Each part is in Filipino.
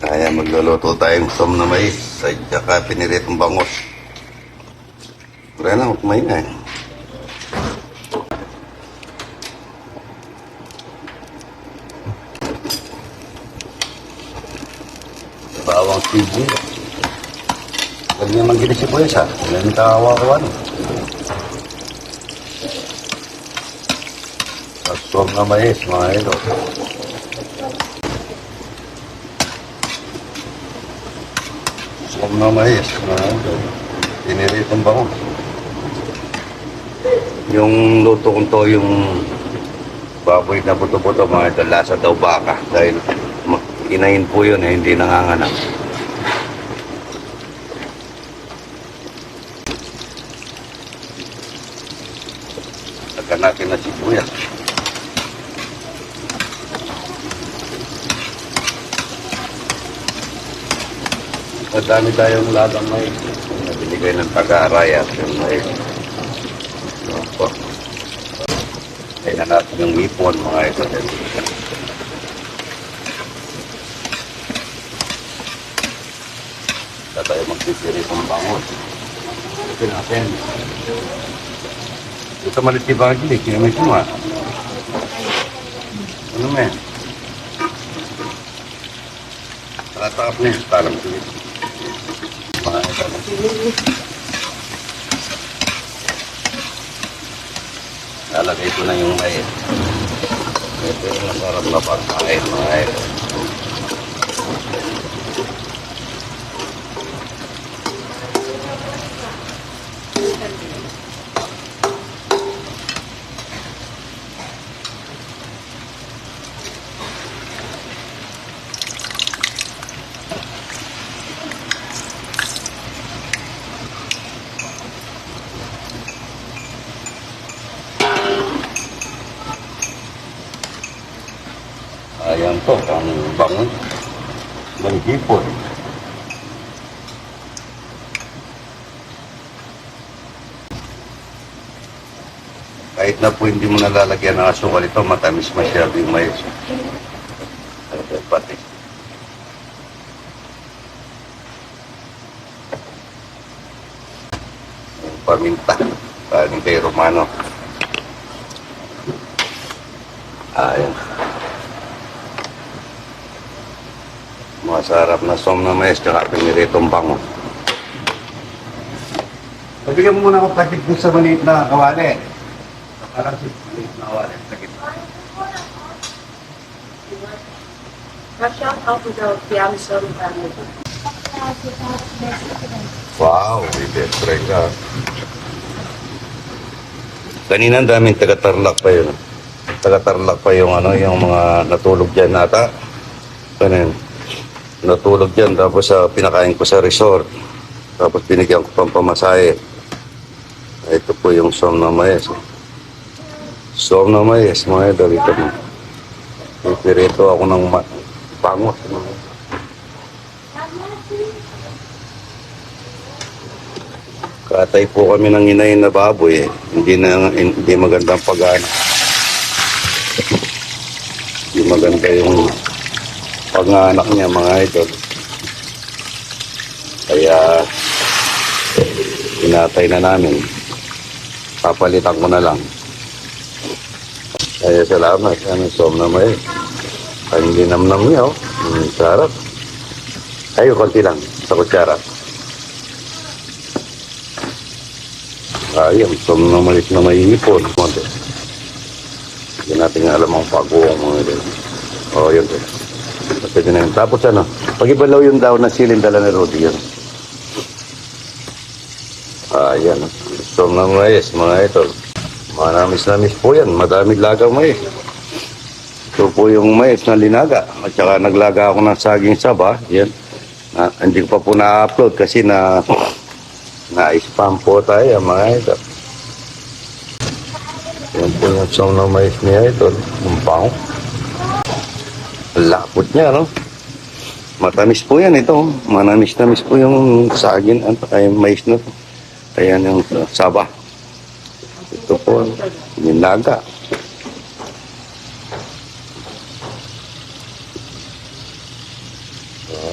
Kaya magluluto tayong som na mais at saka piniritong bangos. Wala na, kumain na eh. Bawang sibuyas. Naman ginisip ko yun siya. Wala kawawa-kawa no. Aswang na mais, mga ito. Na mais, mga ito. Piniritong bango. Yung luto kong to, yung baboy na buto-buto, mga ito, lasa daw baka. Dahil inahin po yun, eh, hindi nanganganak. Lagyan natin na sibuyas. Madami tayong ladang may nabinigay ng taga-aray at yung may ano po. Ay na natin yung ipon mga ito. Sa tayo magsipirit ng bangon. Ito natin. Ito malit di ba gili? Kaya may suma. Ano may? Tatakap niya. Parang sili. Mga ito. Lalagay ko na yung may ito yung masarap na pagkain mga ito. Ayan to, ang bangon ng hipon. Kahit na po hindi mo nalalagyan ng asukal ito, matamis masyado yung mais. Ito, pati. Yung Paminta. Kaling kay Romano. Masarap na som na mais, tsaka piniritong bango. Pabigyan mo muna ako plastic dun sa maliit na kawali. Parang si maliit na kawali. Sakit. Shout out to the Piamson family. Wow, may best friend ka. Kanina ang daming taga-tarlak pa yun. Taga-tarlak pa yung ano, yung mga natulog dyan nata. Ganun. Natulog dyan, tapos sa pinakain ko sa resort. Tapos binigyan ko pang pamasahe. Ito po yung som na mais. Som na mga idol. Ito mo. Pipirito ako ng mga Katay po kami ng inayin na baboy eh. Hindi na hindi magandang pagana. Hindi maganda yung panganak niya mga idol. Kaya pinatay na namin. Papalitan ko na lang. Kaya salamat. Ano, som na may. Ang ginamnam niya, oh. Mm, sarap. Ayo, konti lang sa kutsara. Ayun, som na malit na may ipon. Monte. Hindi natin alam ang pag-uwang mga ito. Oo, yun. yun. Pwede na yun. Tapos ano, pag-ibalaw yung daw na silin dala ni Rudy yun. Ayan. Som na mais, mga ito. Manamis-namis po yan. Madami lagaw mais. Ito po yung mais na linaga. At saka naglaga ako ng saging saba. Yan. Na, hindi ko pa po na-upload kasi na na-spam po tayo mga ito. Yan po yung song na mais niya ito. Yung pang. Lapot niya, no? Matamis po yan ito. Manamis-namis po yung saging at yung mais na to. Ayan yung saba. Ito po, yung laga.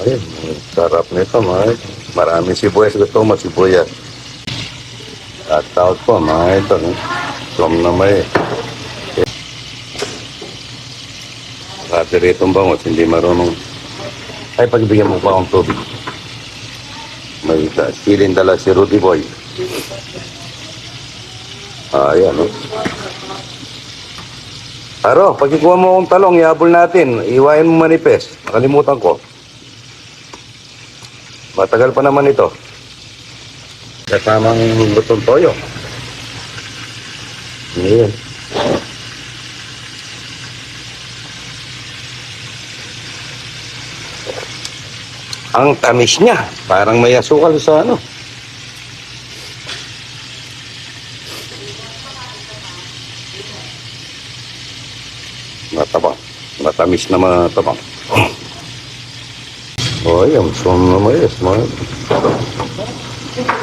Ayun, sarap nito, mga. Maraming sibuyas. Gusto mo sibuyas. At out po, mga eh. Som na may. Dati rito ang bangot, hindi marunong. Ay, pagbigyan mo pa akong tubig. May silin dala si Rudy Boy. Ah, ayan, no? Aro, pagkikuha mo akong talong, ihabol natin. Iwain mo manipes. Nakalimutan ko. Matagal pa naman ito. Kasamang lutong toyo. Ayan. Ang tamis niya. Parang may asukal sa ano. Matabang. Matamis na matabang. Oh, yan. Sum na mayas. Mga...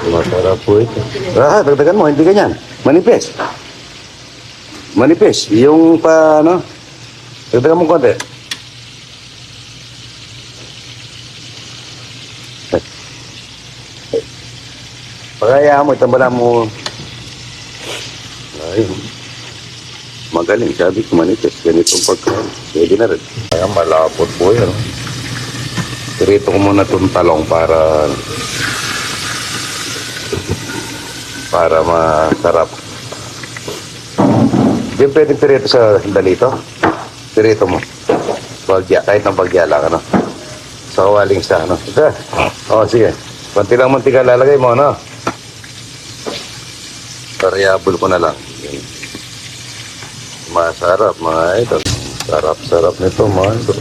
Masarap po ito. Ah, dagdagan mo. Hindi ganyan. Manipis. Manipis. Yung pa, ano? Dagdagan mo konti. Pagaya mo, itambala mo. Ayun. Magaling, sabi ko manipis. Ganitong pagkain. Pwede na rin. Kaya malapot po yan. Pirito ko muna itong talong para para masarap. Hindi pwedeng pirito sa dalito. Pirito mo. Bagya, kahit ng bagya lang, ano. Sa kawaling sa, ano. Ito. Oo, sige. Kunti lang mantika lalagay mo, ano. Variable ko na lang. Masarap, mga idol. Sarap-sarap nito, mga idol.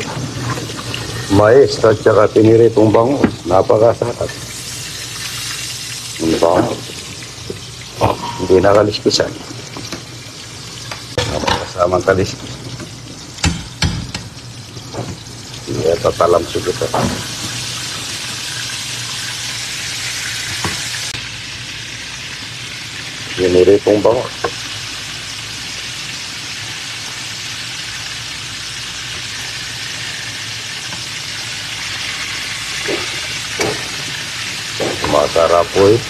Mais at saka tiniritong bango. Napakasarap. Ang bango. Hindi nakaliskisan. Kasamang kaliskis. Hindi ito talam siguro. Tiniritong bango. Masarap po eh.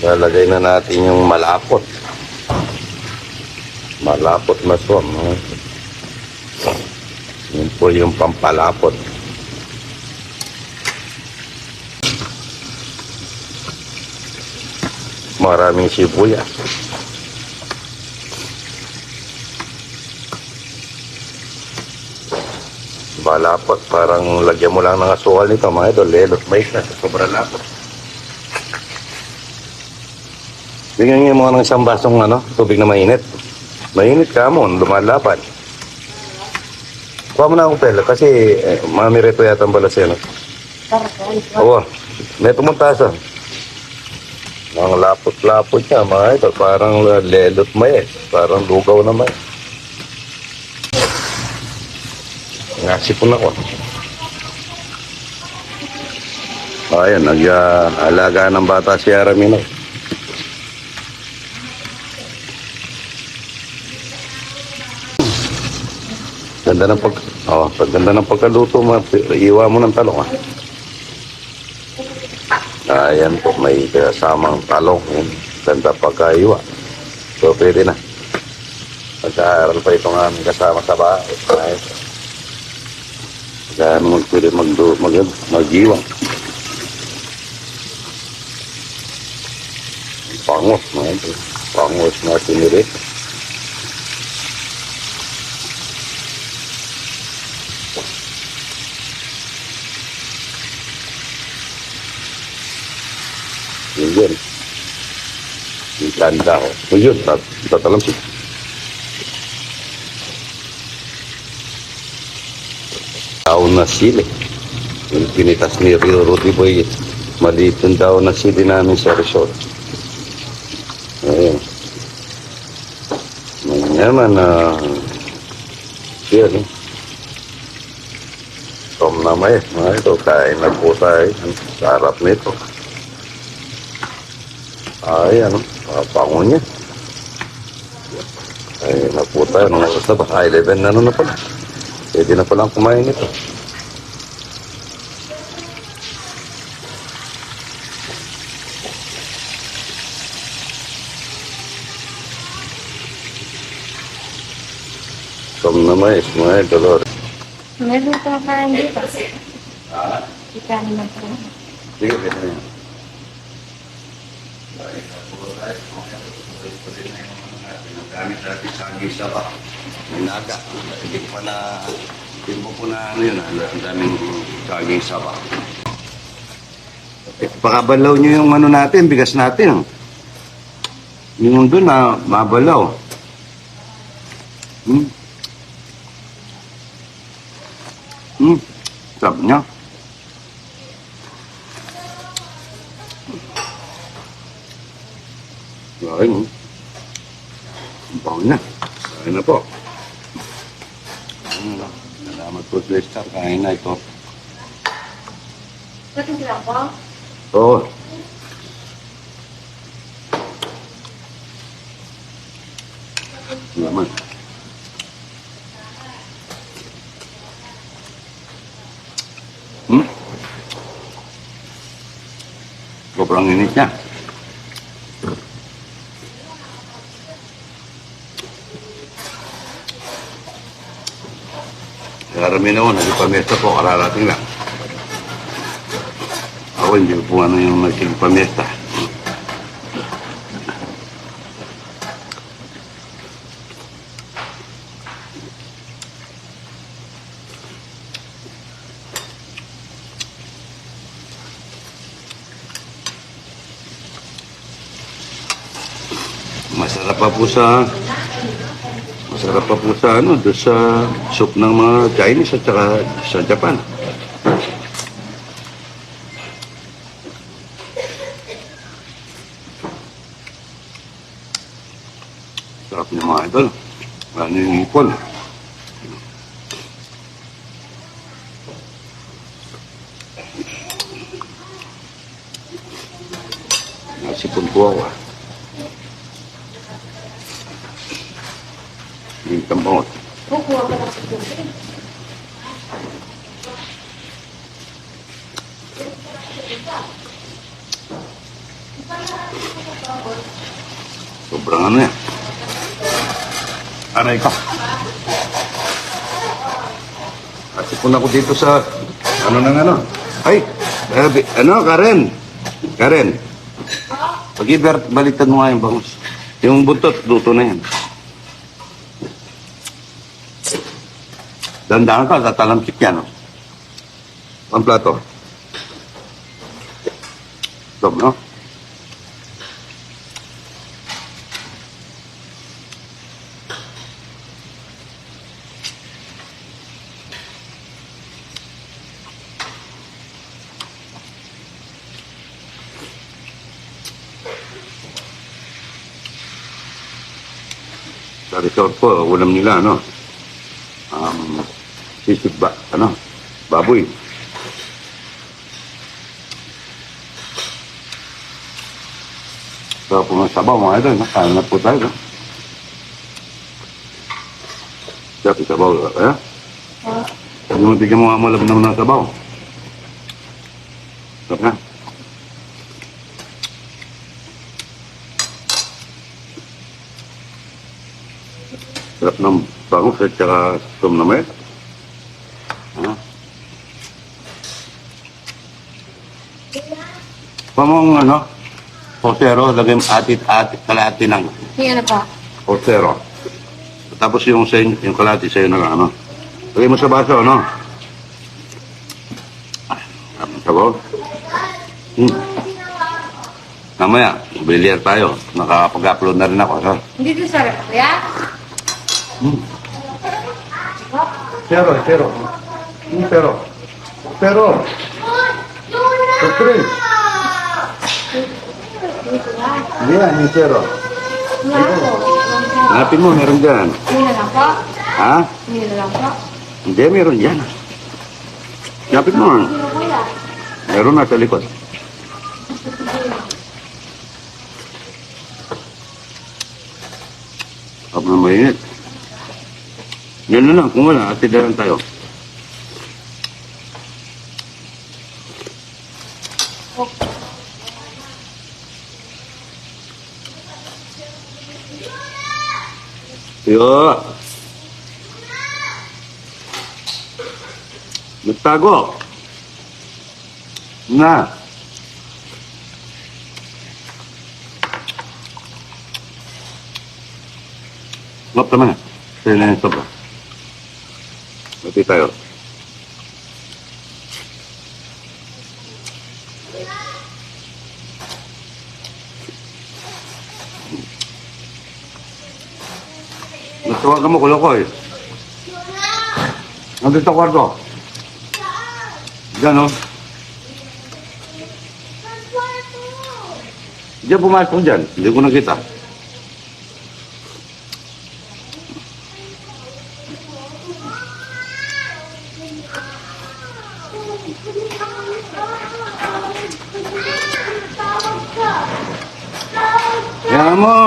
Lalagay na natin yung malapot. Malapot maswam. No? Yun po yung pampalapot. Maraming sibuyas. Malapot. Parang lagyan mo lang ng asukal nito mga idol. Lelot mais na. Sobrang lapot. Bigyan niyo mo ng isang basong ano, tubig na mainit. Mainit ka mo, lumalapan. Kuha mo na akong pela kasi eh, mamirito yata ang balaseno. Oo, may tumutasa. Mga lapot-lapot niya, mga ito, parang lelot may Parang lugaw na may. Nasipon ako. Ayan, nag-alaga ng bata si Aramino. Ganda ng pag Oh, pagganda ng pagkaluto iwa mo ng talong ah. Ayan po, may kasamang talong. Ganda pagkaiwa. So, pwede na. Pagkaaral pa itong aming kasama sa bahay. Ay, Gaano mag pwede mag, mag, mag-iwang. Pangos, mga ito. Pangos na sinirit. Yun yun. Yung tanda ko. Yun yun, tat tatalam siya. Daon na sili. Yung pinitas ni Rio Rudy Boy, maliit yung daon na sili namin sa resort. Ayun. Ngayon naman, ah, yan, eh. Tom na may, mga ito, kain na po tayo. Ang sarap nito. Ay, ano, papango niya. Ay, na po tayo. Nung oras na ba? Ay, 11 na ano na pala. Pwede na palang kumain ito. Tom na mais, mga dolor. Meron pa kain dito. Ika naman po. Sige, ganun yan. Gamit natin sa gisa pa. May naga. Hindi pa na... Hindi po na. Ang daming saging saba. Eh, pakabalaw nyo yung ano natin, bigas natin. Yung doon na mabalaw. Hmm. Hmm. Sarap niya. Bango na. Kain na po. Hmm. Salamat po, Twister. Kain na ito. Bakit lang po? Oo. Laman. Hmm? Sobrang init niya. Karami na ako, nagpamesta po, kararating lang. Ako hindi po ano yung nagpamesta. Masarap pa po sa Masarap pa po sa ano, doon sa soup ng mga Chinese at saka sa Japan. Sarap niya mga idol. Ano yung ipon. Nasipon po ako ah. Yung tambangot. Kukuha ko lang sa tubig. Sobrang ano yan. Aray ka. Kasi po ako dito sa ano nang ano. Ay, grabe. ano, Karen? Karen. Pag-ibert, baliktad mo nga yung bangus. Yung buntot, luto na yan. Dandahan ka, tatalamsik yan. Oh. Ang plato. Tom, no? Sa resort po, ulam nila, ano? Um, sisig ba, ano? Baboy. So, po ng sabaw, mga idol, nakain na po tayo, no? Sarap yung sabaw, eh? Yung tignan mo nga malabnaw ng sabaw. Sarap na. Sarap ng bangus at saka tom na may. Ano? Pamong ano? Posero, lagay mo atit-atit, kalahati ng Yung ano po? posero. Tapos yung sa inyo- yung kalahati sa'yo na lang, ano? Lagay mo sa baso, ano? Ah, Sabaw? Hmm. Mamaya, bilyar tayo. Nakapag-upload na rin ako, ha? Hindi din sarap kuya? Hmm. Pero, pero. Hmm, pero. Pero. Siyempre. Hindi yan, yung pero. Wala po. Hanapin mo, meron dyan. Hindi lang po. Ha? Hindi lang po. Hindi, meron dyan. Hanapin mo. Kuya. Meron na sa likod. Kapag na mainit. Yan na lang, kung wala, ati lang tayo. Yo. Nagtago. Na. Ngap naman. Sa'yo na yung sobra. Mati tayo. Natawagan mo kulo ko eh. Nandito sa kwarto. Diyan oh. Diyan pumasok dyan. Hindi ko nakita. Yan mo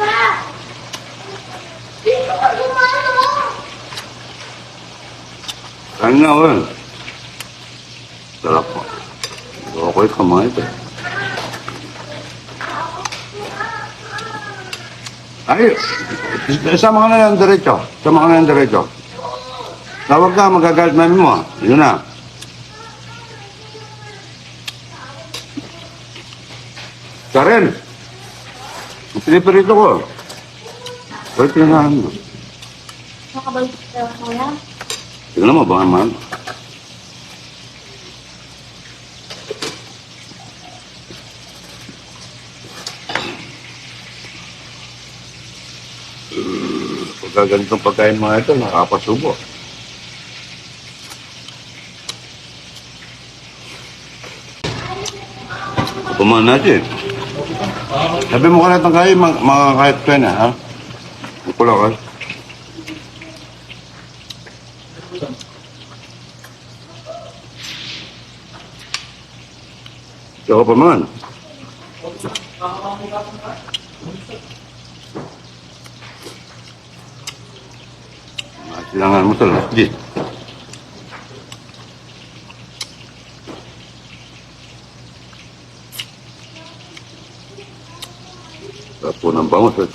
ka! Dito ka gumano! Kain na oh. Sarap po. Okay ka mga ito. Ay, sama ka na lang diretso. Sama ka na lang diretso. Tawag ka, magagalit mami mo. ah. Yun na. Karen! Ang pinipirito ko. Bakit tinahan mo? Nakabalik ka kuya? Tingnan mo, baka man. Pagka ganitong pagkain mga ito, nakapasubo. Kumain natin. Sabi mo ka na itong kain, mga, kahit ka na, ha? Pula ka. Tsaka pa man. Kailangan mo talaga. Di. Tapo ng bangus at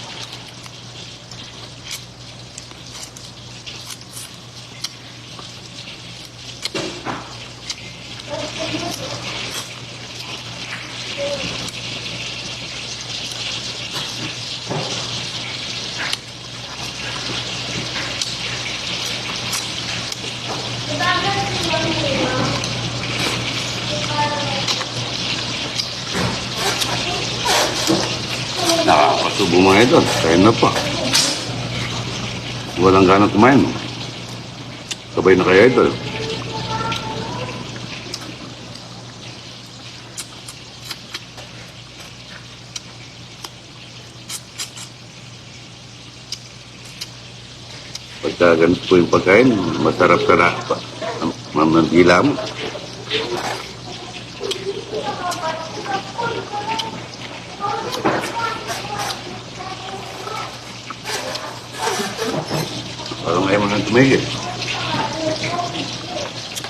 ito. Kain na pa. Walang gana kumain. Sabay na kaya ito. Pagka ganito po yung pagkain, masarap ka na pa. Mamandila mo. Parang ayaw mo nang tumigil.